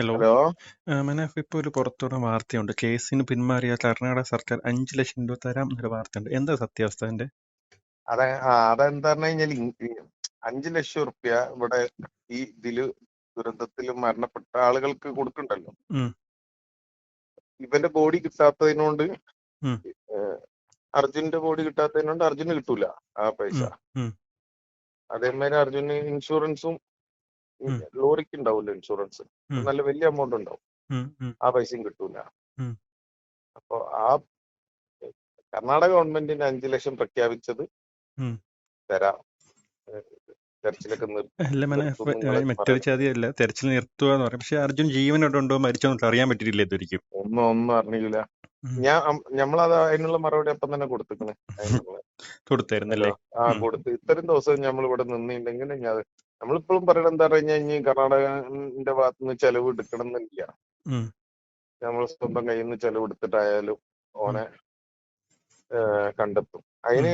Hello. Manaf ഇപ്പൊ ഒരു പുറത്തുള്ള വാർത്തയുണ്ട്. കേസിന് പിന്മാറിയ കർണാടക സർക്കാർ അഞ്ചു ലക്ഷം രൂപ തരാം എന്നൊരു വാർത്തയുണ്ട്. എന്താ സത്യാവസ്ഥ അതിന്റെ? അതെ അതെന്താ പറഞ്ഞു കഴിഞ്ഞാൽ അഞ്ചു ലക്ഷം റുപ്യ ഇവിടെ ഈ ഇതിൽ ദുരന്തത്തിൽ മരണപ്പെട്ട ആളുകൾക്ക് കൊടുക്കണ്ടല്ലോ. ഇവന്റെ ബോഡി കിട്ടാത്തതിനോണ്ട്. അർജുന്റെ ബോഡി കിട്ടാത്തതിനോണ്ട് അർജുന് കിട്ടൂല ആ പൈസ. അതേമാതിരി അർജുന് ഇൻഷുറൻസും. ലോറിക്ക് ഉണ്ടാവില്ല ഇൻഷുറൻസ്? നല്ല വലിയ എമൗണ്ട് ഉണ്ടാവും. ആ പൈസയും കിട്ടൂല. അപ്പൊ ആ കർണാടക ഗവൺമെന്റിന് അഞ്ചു ലക്ഷം പ്രഖ്യാപിച്ചത്. തരാം. തെരച്ചിലൊക്കെ മറ്റൊരു ചതിയല്ല. തെരച്ചിൽ നിർത്തുക എന്ന് പറയും. പക്ഷെ അർജുൻ ജീവനോടെ ഉണ്ടോ മരിച്ചോ അറിയാൻ പറ്റിയിട്ടില്ല ഇതൊരിക്കും ഒന്നും ഒന്നും അറിഞ്ഞില്ല. ഞാൻ ഞമ്മളത് അതിനുള്ള മറുപടി അപ്പം തന്നെ കൊടുത്തിക്കണ്. കൊടുത്തായിരുന്നല്ലേ? ആ കൊടുത്തു കൊടുത്ത് ഇത്രയും ദിവസം നമ്മൾ ഇവിടെ നിന്നിട്ടുണ്ടെങ്കിൽ ഞാൻ നമ്മളിപ്പോഴും പറയണത് എന്താ പറഞ്ഞു കഴിഞ്ഞാൽ കർണാടകന്റെ ഭാഗത്തുനിന്ന് ചെലവ് എടുക്കണം എന്നില്ല നമ്മൾ സ്വന്തം കയ്യിൽ നിന്ന് ചെലവ് എടുത്തിട്ടായാലും ഓനെ കണ്ടെത്തും. അതിന്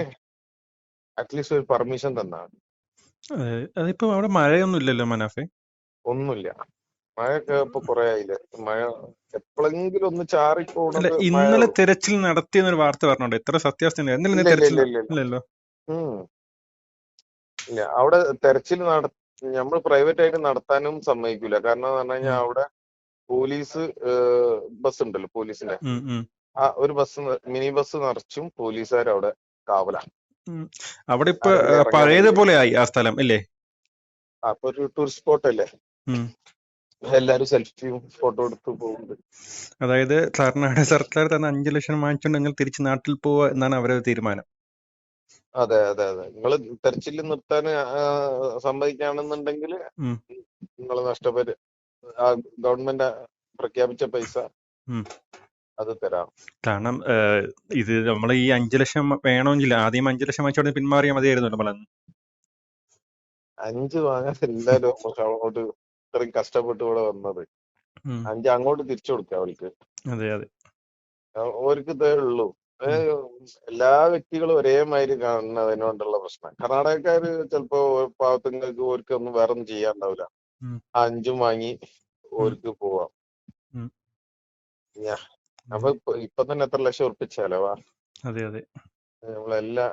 അറ്റ്ലീസ്റ്റ് ഒരു പെർമിഷൻ തന്നാണ്. അതെ, അതിപ്പോ അവിടെ മഴയൊന്നും ഇല്ലല്ലോ മനാഫെ? ഒന്നുമില്ല. മഴയൊക്കെ ഇപ്പൊ കൊറേ ആയില്ലേ? മഴ എപ്പോഴെങ്കിലും ഒന്ന് ചാറി പോകണം ഇന്നലെ തെരച്ചിൽ നടത്തിയെന്നൊരു വാർത്ത പറഞ്ഞോണ്ട് എത്ര സത്യാവസ്ഥ ഇന്നലെ തെരച്ചിൽ ഇല്ല ഇല്ല ഇല്ല. ഇല്ലല്ലോ. ഇല്ല അവിടെ തെരച്ചിൽ നട നമ്മൾ പ്രൈവറ്റ് ആയിട്ട് നടത്താനും സമ്മതിക്കൂല. കാരണം എന്ന് പറഞ്ഞു കഴിഞ്ഞാൽ അവിടെ പോലീസ് ബസ് ഉണ്ടല്ലോ പോലീസിന്റെ. ആ ഒരു ബസ് മിനി ബസ് നിറച്ചും പോലീസുകാർ അവിടെ കാവല. അവിടെ ഇപ്പൊ പഴയതുപോലെ ആയി ആ സ്ഥലം അല്ലേ അപ്പൊ ഒരു ടൂറിസ്റ്റ് സ്പോട്ട് അല്ലേ. എല്ലാരും സെൽഫിയും ഫോട്ടോ എടുത്ത് പോകുന്നുണ്ട്. അതായത് കർണാടക സർക്കാർ തന്നെ അഞ്ചു ലക്ഷം വാങ്ങിച്ചുകൊണ്ട് നിങ്ങൾ തിരിച്ച് നാട്ടിൽ പോവുക എന്നാണ് അവരുടെ തീരുമാനം. അതെ അതെ അതെ. നിങ്ങൾ തെരച്ചിൽ നിർത്താൻ സമ്മതിക്കുകയാണെന്നുണ്ടെങ്കിൽ. നിങ്ങൾ നഷ്ടപരി ആ ഗവൺമെന്റ് പ്രഖ്യാപിച്ച പൈസ അത് തരാം. കാരണം ഇത് നമ്മൾ ഈ അഞ്ചു ലക്ഷം വേണമെങ്കിൽ ആദ്യം അഞ്ചു ലക്ഷം വെച്ചോടെ പിന്മാറിയാൽ മതിയായിരുന്നു നമ്മൾ അഞ്ച് വാങ്ങാൻ എല്ലാരും അങ്ങോട്ട് ഇത്രയും കഷ്ടപ്പെട്ട് ഇവിടെ വന്നത്. അഞ്ച് അങ്ങോട്ട് തിരിച്ചു കൊടുക്കാം അവർക്ക്. അതെ അതെ. ഓർക്ക് ഇതേ ഉള്ളൂ. എല്ലാ വ്യക്തികളും ഒരേമാതിരി കാണുന്നതിനോണ്ടുള്ള പ്രശ്നം. കർണാടകക്കാര് ചിലപ്പോ പാവത്തുങ്ങൾക്ക് ഓർക്ക് ഒന്നും വേറെ ഒന്നും ചെയ്യാണ്ടാവില്ല അഞ്ചും വാങ്ങി ഓർക്ക് പോവാം. അപ്പൊ ഇപ്പൊ തന്നെ എത്ര ലക്ഷം ഉറപ്പിച്ചാലോ? ചെലവാ അതെ അതെ. നമ്മളെല്ലാ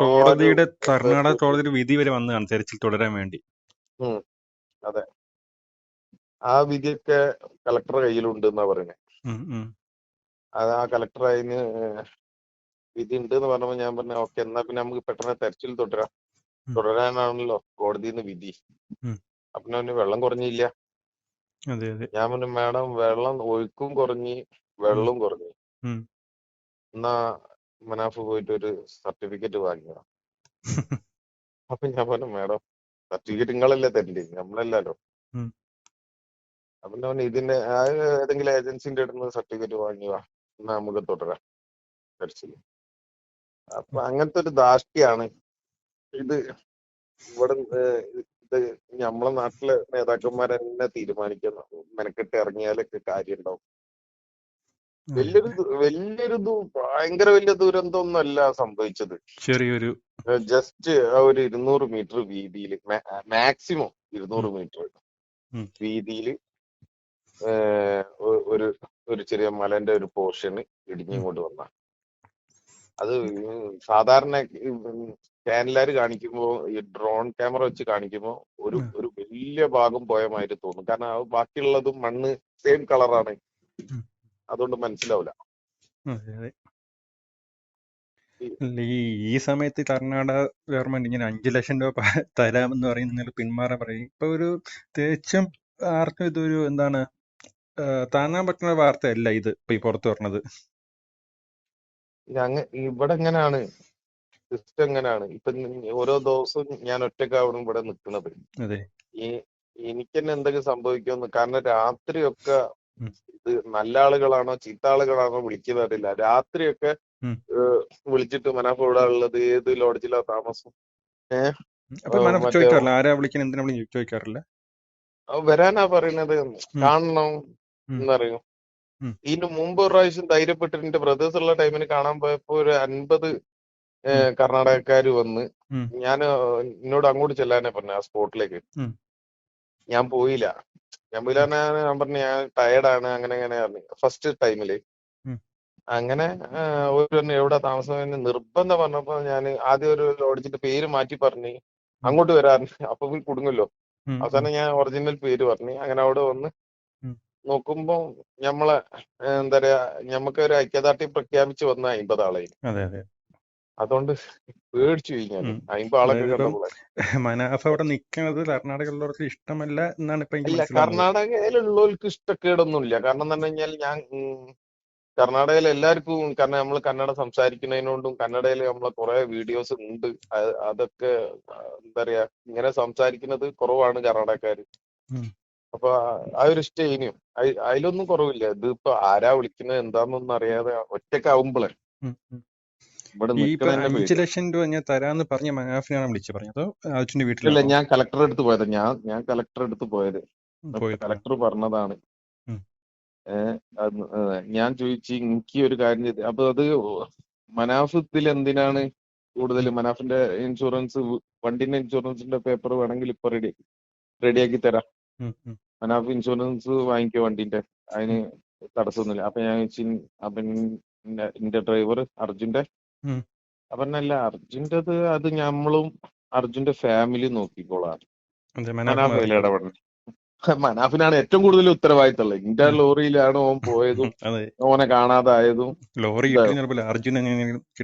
കോടതിയുടെ കർണാടക കോടതിയുടെ വിധി വരെ വന്നതാണ് തെരച്ചിൽ തുടരാൻ വേണ്ടി. ആ വിധിയൊക്കെ കളക്ടറുടെ കയ്യിലുണ്ട് എന്നാ പറയുന്നത്. അത് ആ കളക്ടർ അതിന് വിധി ഉണ്ട് എന്ന് പറഞ്ഞപ്പോൾ ഞാൻ പറഞ്ഞു ഓക്കെ എന്നാ പിന്നെ നമുക്ക് പെട്ടെന്ന് തെരച്ചിൽ തുടരാം. തുടരാനാണല്ലോ കോടതിയിൽ നിന്ന് വിധി. അപ്പൊ അവന് വെള്ളം കുറഞ്ഞില്ല. ഞാൻ പറഞ്ഞു മാഡം വെള്ളം ഒഴുക്കും കുറഞ്ഞ് വെള്ളവും കുറഞ്ഞു. എന്നാ മനാഫ് പോയിട്ട് ഒരു സർട്ടിഫിക്കറ്റ് വാങ്ങിയ അപ്പൊ ഞാൻ പറഞ്ഞു മാഡം സർട്ടിഫിക്കറ്റ് നിങ്ങളല്ലേ തരണ്ടേ? നമ്മളല്ലല്ലോ. ഉം. അപ്പൊ ഞാൻ ഇതിന്റെ ഏതെങ്കിലും ഏജൻസിന്റെ അടുത്ത് സർട്ടിഫിക്കറ്റ് വാങ്ങിയ? നമുക്ക് തുടരാം. തെരച്ചിൽ അപ്പൊ അങ്ങനത്തെ ഒരു ദാഷ്ട്യാണ് ഇത് ഇവിടെ ഇത് നമ്മളെ നാട്ടിലെ നേതാക്കന്മാർ തന്നെ തീരുമാനിക്കുന്ന. മെനക്കെട്ട് ഇറങ്ങിയാലൊക്കെ കാര്യം ഉണ്ടാവും വലിയൊരു വലിയൊരു ഭയങ്കര വലിയ ദുരന്തം ഒന്നും അല്ല സംഭവിച്ചത് ചെറിയൊരു ജസ്റ്റ് ഒരു ഇരുന്നൂറ് മീറ്റർ വീതിയിൽ മാക്സിമം ഇരുന്നൂറ് മീറ്റർ. വീതിയിൽ ഒരു ഒരു ചെറിയ മലന്റെ ഒരു പോർഷൻ ഇടിഞ്ഞിങ്ങോട്ട് വന്ന. അത് സാധാരണ ചാനലാർ കാണിക്കുമ്പോ ഈ ഡ്രോൺ ക്യാമറ വെച്ച് കാണിക്കുമ്പോ ഒരു ഒരു വലിയ ഭാഗം പോയ മാതിരി തോന്നും. കാരണം ബാക്കിയുള്ളതും മണ്ണ് സെയിം കളറാണ് അതുകൊണ്ട് മനസ്സിലാവില്ല ഈ സമയത്ത് കർണാടക ഗവൺമെന്റ് ഇങ്ങനെ അഞ്ചു ലക്ഷം രൂപ തരാമെന്ന് പറയും നിങ്ങൾ പിന്മാറാൻ പറയും. ഇപ്പൊ ഒരു തേച്ചും ആർക്കും ഇതൊരു എന്താണ് താങ്ങാൻ പറ്റുന്ന വാർത്തയല്ല ഇത് ഇപ്പൊ ഈ പുറത്തു ഞങ്ങ ഇവിടെ എങ്ങനെയാണ് സിസ്റ്റം എങ്ങനെയാണ് ഇപ്പൊ ഓരോ ദിവസവും ഞാൻ ഒറ്റക്കാവണം ഇവിടെ നിൽക്കുന്നത് അതെ. ഈ എനിക്ക് തന്നെ എന്തെങ്കിലും സംഭവിക്കുമെന്ന് കാരണം രാത്രിയൊക്കെ ഇത് നല്ല ആളുകളാണോ ചീത്ത ആളുകളാണോ വിളിക്കുന്നറിയില്ല രാത്രിയൊക്കെ വിളിച്ചിട്ട് മനാഫ് ഇവിടെ ഉള്ളത് ഏത് ലോഡ്ജിലാ താമസം? ഏഹ് ചോദിക്കാറില്ല? വരാനാ പറയുന്നത്. കാണണം. എന്നറിയും. ഇതിന്റെ ഇതിന് മുമ്പ് ഒരു പ്രാവശ്യം ധൈര്യപ്പെട്ടിട്ട് എന്റെ ബ്രദേഴ്സ് ഉള്ള ടൈമിന് കാണാൻ പോയപ്പോ ഒരു അൻപത് കർണാടകക്കാര് വന്ന് ഞാൻ എന്നോട് അങ്ങോട്ട് ചെല്ലാനേ പറഞ്ഞു ആ സ്പോട്ടിലേക്ക്. ഞാൻ പോയില്ല. ഞാൻ പോയില്ല ഞാൻ പറഞ്ഞു ഞാൻ ടയർഡാണ് അങ്ങനെ അങ്ങനെ പറഞ്ഞു. ഫസ്റ്റ് ടൈമിൽ അങ്ങനെ ഒരു എവിടെ താമസം നിർബന്ധം പറഞ്ഞപ്പോ ഞാൻ ആദ്യം ഒരു ലോഡ്ജിന്റെ പേര് മാറ്റി പറഞ്ഞു അങ്ങോട്ട് വരാറുണ്ട് അപ്പൊ കുടുങ്ങല്ലോ. അവസാനം ഞാൻ ഒറിജിനൽ പേര് പറഞ്ഞു അങ്ങനെ അവിടെ വന്ന് ഉം. നോക്കുമ്പോ ഞമ്മളെ ഏ, എന്താ പറയാ ഞമ്മക്ക് ഒരു ഐക്യദാർഢ്യം പ്രഖ്യാപിച്ച് വന്ന അമ്പത് ആളെയും അതെ അതെ. അതുകൊണ്ട് പേടിച്ചു കഴിഞ്ഞാൽ. അമ്പത് ആളൊക്കെ അതായത് മനാഫ് അവിടെ നിൽക്കുന്നത് കർണാടകയിലുള്ളവർക്ക് ഇഷ്ടമല്ല എന്നാണ് ഇപ്പൊ ഇല്ല കർണാടകയിലുള്ളവർക്ക് ഇഷ്ടക്കേടൊന്നുമില്ല. കാരണം എന്ന് പറഞ്ഞു കഴിഞ്ഞാൽ ഞാൻ കർണാടകയിൽ എല്ലാവർക്കും കാരണം നമ്മൾ കന്നഡ സംസാരിക്കുന്നതിനോണ്ടും കന്നഡയിൽ നമ്മളെ കുറെ വീഡിയോസ് ഉണ്ട്. അതൊക്കെ എന്താ പറയാ ഇങ്ങനെ സംസാരിക്കുന്നത് കുറവാണ് കർണാടകക്കാര്. അപ്പൊ ആ- ഒരു സ്റ്റെയിനും അതിലൊന്നും കുറവില്ല. ഇത് ഇപ്പൊ ആരാ വിളിക്കുന്നത് എന്താന്നൊന്നും അറിയാതെ ഒറ്റക്കാവുമ്പോളെ. അഞ്ചു ലക്ഷം രൂപ ഞാൻ തരാന്ന് പറഞ്ഞ മനാഫിനാണ് വിളിച്ചു പറഞ്ഞത്? അച്ഛന്റെ വീട്ടിലാണോ ഞാൻ കളക്ടറെ അടുത്ത് പോയത്. ഞാൻ ഞാൻ കളക്ടറെ അടുത്ത് പോയത്. കളക്ടർ പറഞ്ഞതാണ്. ഞാൻ ചോദിച്ചു എനിക്ക് ഒരു കാര്യം ചെയ്ത് അപ്പൊ അത് മനാഫ് ഇതിൽ എന്തിനാണ് കൂടുതൽ മനാഫിന്റെ ഇൻഷുറൻസ് വണ്ടിന്റെ ഇൻഷുറൻസിന്റെ പേപ്പർ വേണമെങ്കിൽ ഇപ്പൊ റെഡി റെഡിയാക്കി തരാം. ഉം. ഇൻഷുറൻസ് വാങ്ങിക്കോ വണ്ടിന്റെ. അതിന് തടസ്സമൊന്നുമില്ല അപ്പൊ ഞാൻ ഇന്ന- ഡ്രൈവർ അർജുന്റെ. അപ്പന്നല്ല അപ്പൊ അല്ല അർജുന്റേത് അത് ഞമ്മളും അർജുന്റെ ഫാമിലി നോക്കിക്കോളാം. അതെ ഇടപെടണം. മനാഫിനാണ് ഏറ്റവും കൂടുതൽ ഉത്തരവാദിത്തമുള്ളത്. ഇന്റെ ഉം. ലോറിയിലാണ് ഓൻ പോയതും അതെ. ഓനെ കാണാതായതും. ലോറി അർജുൻ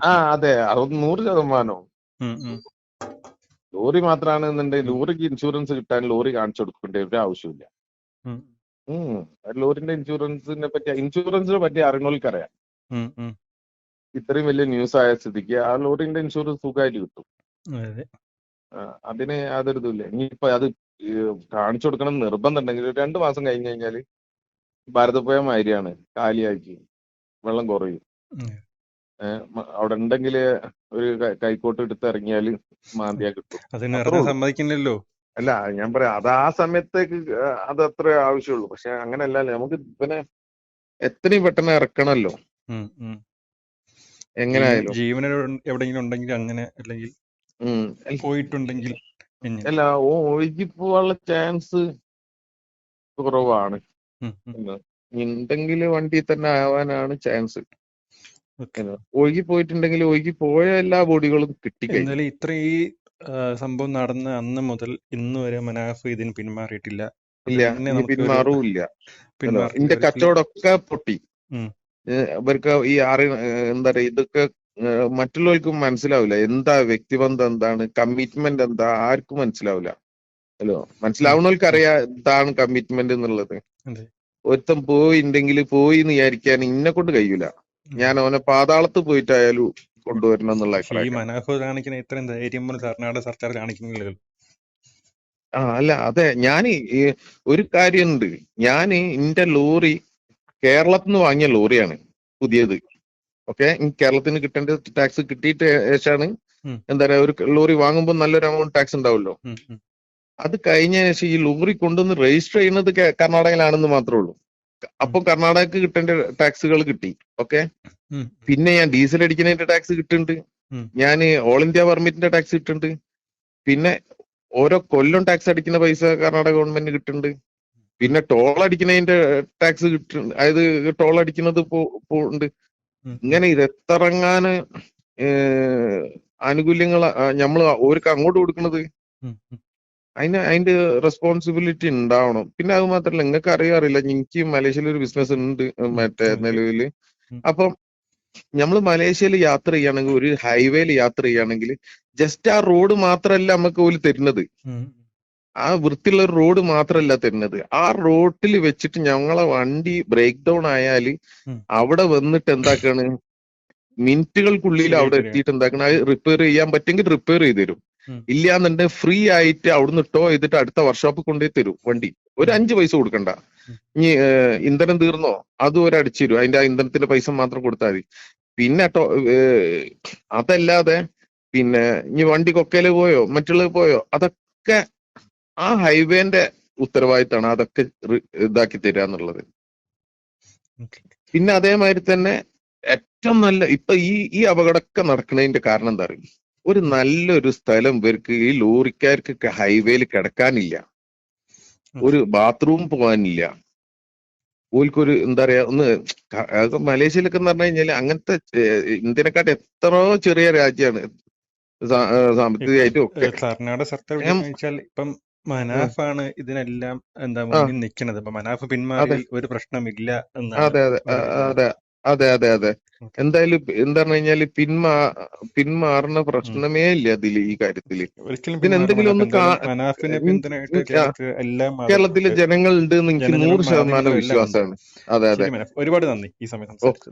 ആ അതെ അത് നൂറ് ശതമാനവും. ലോറി ഉം. ലോറിക്ക് ഇൻഷുറൻസ് കിട്ടാൻ ലോറി കാണിച്ചു കൊടുക്കേണ്ട ഒരു ആവശ്യമില്ല. ലോറിന്റെ ഇൻഷുറൻസിനെ പറ്റി ഇൻഷുറൻസിനെ പറ്റി അറിയാം. ഇത്രയും വലിയ ന്യൂസ് ആയ സ്ഥിതിക്ക് ആ ലോറിന്റെ ഇൻഷുറൻസ് സുഖമായിട്ട് കിട്ടും. അതിന് യാതൊരു ഇതുമില്ല. ഇനിയിപ്പോ അത് കാണിച്ചു കൊടുക്കണം നിർബന്ധം ഉണ്ടെങ്കിൽ രണ്ടു മാസം കഴിഞ്ഞു കഴിഞ്ഞാൽ ഭാരതപ്പുഴ മാതിരിയാണ് കാലിയാക്കി വെള്ളം കുറയും. അവിടെ ഉണ്ടെങ്കിൽ ഒരു കൈക്കോട്ട് എടുത്ത് ഇറങ്ങിയാൽ മാന്തിയാ കിട്ടും. സമ്മതിക്കില്ലല്ലോ. അല്ല ഞാൻ പറയാം അത് ആ സമയത്തേക്ക് അത് അത്ര ആവശ്യമുള്ളൂ. പക്ഷെ അങ്ങനെയല്ല നമുക്ക് പിന്നെ എത്രയും പെട്ടെന്ന് ഇറക്കണല്ലോ. എങ്ങനെയായാലും ജീവന എവിടെയെങ്കിലും ഉണ്ടെങ്കിൽ അങ്ങനെ അല്ലെങ്കിൽ പോയിട്ടുണ്ടെങ്കിൽ അല്ല, ഓ ഒഴുകി പോവാനുള്ള ചാൻസ് കുറവാണ്. ഉണ്ടെങ്കിൽ വണ്ടി തന്നെ ആവാനാണ് ചാൻസ്. ഒഴുകി പോയിട്ടുണ്ടെങ്കിൽ ഒഴുകി പോയ എല്ലാ ബോഡികളും കിട്ടി കഴിഞ്ഞാൽ ഇത്ര ഈ ആ, സംഭവം നടന്ന അന്ന് മുതൽ ഇന്ന് വരെ മനാഫ് ഇതിന് പിന്മാറിയിട്ടില്ല. പിന്മാറില്ല. ഇന്റെ കച്ചവടമൊക്കെ പൊട്ടി. അവർക്ക് ഇവർക്ക് ഈ അറി എന്താ പറയാ ഇതൊക്കെ മറ്റുള്ളവർക്കും മനസ്സിലാവില്ല എന്താ വ്യക്തിബന്ധം എന്താണ് കമ്മിറ്റ്മെന്റ് എന്താ ആർക്കും മനസ്സിലാവില്ല ഹലോ മനസ്സിലാവുന്നവർക്ക് അറിയാ എന്താണ് കമ്മിറ്റ്മെന്റ് എന്നുള്ളത്. ഒരുത്തം ഒരുത്തൻ പോയിണ്ടെങ്കിൽ പോയി എന്ന് വിചാരിക്കാൻ ഇന്നെ കൊണ്ട് കഴിയൂല ഞാൻ ഓനെ അവനെ പാതാളത്ത് പോയിട്ടായാലും കൊണ്ടുവരണം എന്നുള്ള ഈ കാണിക്കുന്ന ഇത്രയും ധൈര്യം കർണാടക സർക്കാർ കാണിക്കുന്നില്ലല്ലോ. ആ അല്ല അതെ ഞാൻ ഒരു കാര്യമുണ്ട്. ഞാൻ എന്റെ ലോറി കേരളത്തിൽ നിന്ന് വാങ്ങിയ ലോറിയാണ് പുതിയത്. ഓക്കെ? കേരളത്തിന് കിട്ടേണ്ട ടാക്സ് കിട്ടിയിട്ട് ശേഷമാണ് എന്താ പറയാ ഒരു ലോറി വാങ്ങുമ്പോൾ നല്ലൊരു എമൗണ്ട് ടാക്സ് ഉണ്ടാവുമല്ലോ അത് കഴിഞ്ഞ ശേഷം ഈ ലോറി കൊണ്ടുവന്ന് രജിസ്റ്റർ ചെയ്യുന്നത് കർണാടകയിലാണെന്ന് മാത്രമേ ഉള്ളൂ. അപ്പൊ കർണാടകക്ക് കിട്ടേണ്ട ടാക്സുകൾ കിട്ടി ഓക്കെ പിന്നെ ഞാൻ ഡീസൽ അടിക്കുന്നതിന്റെ ടാക്സ് കിട്ടുന്നുണ്ട് ഞാൻ ഓൾ ഇന്ത്യ പെർമിറ്റിന്റെ ടാക്സ് കിട്ടുന്നുണ്ട്. പിന്നെ ഓരോ കൊല്ലം ടാക്സ് അടിക്കുന്ന പൈസ കർണാടക ഗവൺമെന്റ് കിട്ടുന്നുണ്ട്. പിന്നെ ടോൾ അടിക്കുന്നതിന്റെ ടാക്സ് കിട്ടുന്നുണ്ട് അതായത് ടോൾ അടിക്കുന്നത് ഉണ്ട്. ഇങ്ങനെ ഇത് എത്രങ്ങാന് ആനുകൂല്യങ്ങൾ നമ്മൾ ഓർക്ക് അങ്ങോട്ട് ഉം. അതിന് അതിന്റെ റെസ്പോൺസിബിലിറ്റി ഉണ്ടാവണം. പിന്നെ അത് മാത്രല്ല നിങ്ങൾക്ക് അറിയാറില്ല എനിക്ക് മലേഷ്യയിൽ ഒരു ബിസിനസ് ഉണ്ട് മറ്റേ നിലവിൽ. അപ്പം നമ്മൾ മലേഷ്യയിൽ യാത്ര ചെയ്യുകയാണെങ്കിൽ ഒരു ഹൈവേയിൽ യാത്ര ചെയ്യുകയാണെങ്കിൽ ജസ്റ്റ് ആ റോഡ് മാത്രമല്ല നമുക്ക് ഓൽ തരുന്നത്. ആ വൃത്തിയുള്ള ഒരു റോഡ് മാത്രമല്ല തരുന്നത്. ആ റോഡിൽ വെച്ചിട്ട് ഞങ്ങളെ വണ്ടി ബ്രേക്ക് ഡൗൺ ആയാൽ അവിടെ വന്നിട്ട് എന്താക്കാണ്? മിനിറ്റുകൾക്കുള്ളിൽ അവിടെ എത്തിയിട്ട് എന്താക്കണം? അത് റിപ്പയർ ചെയ്യാൻ പറ്റുമെങ്കിൽ റിപ്പയർ ചെയ്ത് തരും. ഉം, എന്നുണ്ട് ഫ്രീ ആയിട്ട് അവിടുന്ന് ടോ ചെയ്തിട്ട് അടുത്ത വർക്ക്ഷോപ്പ് കൊണ്ടുപോയി തരും വണ്ടി. ഒരു അഞ്ച് പൈസ കൊടുക്കണ്ട. ഇനി ഇന്ധനം തീർന്നോ? അതും ഒരു അടിച്ചു തരും. അതിന്റെ ആ ഇന്ധനത്തിന്റെ പൈസ മാത്രം കൊടുത്താൽ മതി. പിന്നെ ടോ അതല്ലാതെ പിന്നെ ഇനി വണ്ടി കൊക്കയിൽ പോയോ? മറ്റുള്ളത് പോയോ? അതൊക്കെ ആ ഹൈവേന്റെ ഉത്തരവാദിത്തമാണ് അതൊക്കെ ഇതാക്കി തരിക എന്നുള്ളത്. പിന്നെ അതേമാതിരി തന്നെ ഏറ്റവും നല്ല ഇപ്പൊ ഈ ഈ അപകടമൊക്കെ നടക്കുന്നതിന്റെ കാരണം എന്താ അറിയും? ഒരു നല്ലൊരു സ്ഥലം ഇവർക്ക് ഈ ലോറിക്കാർക്കൊക്കെ ഹൈവേയിൽ കിടക്കാനില്ല. ഒരു ബാത്റൂം പോകാനില്ല. ഓൽക്കൊരു എന്താ പറയാ ഒന്ന് മലേഷ്യയിലൊക്കെ എന്ന് പറഞ്ഞു കഴിഞ്ഞാൽ അങ്ങനത്തെ ഇന്ത്യനെക്കാട്ട് എത്രയോ ചെറിയ രാജ്യമാണ്. സാമ്പത്തികമായിട്ടും ഒക്കെ. വിളിക്കുന്ന വെച്ചാൽ ഇപ്പം മനാഫാണ് ഇതിനെല്ലാം എന്താ മുന്നിൽ നിൽക്കുന്നത്. മനാഫ് പിന്മാറി ഒരു പ്രശ്നമില്ല അതെ അതെ. അതെ. അതെ അതെ അതെ. എന്തായാലും എന്താന്ന് എന്താ പറഞ്ഞു കഴിഞ്ഞാൽ പിന്മാ പിന്മാറുന്ന പ്രശ്നമേ ഇല്ല അതിൽ ഈ കാര്യത്തിൽ. പിന്നെ എന്തെങ്കിലും ഒന്ന് കേരളത്തിലെ ജനങ്ങൾ ഉണ്ട് എനിക്ക് നൂറ് ശതമാനം വിശ്വാസമാണ്. അതെ അതെ. ഒരുപാട് നന്ദി ഈ സമയത്ത് ഓക്കെ.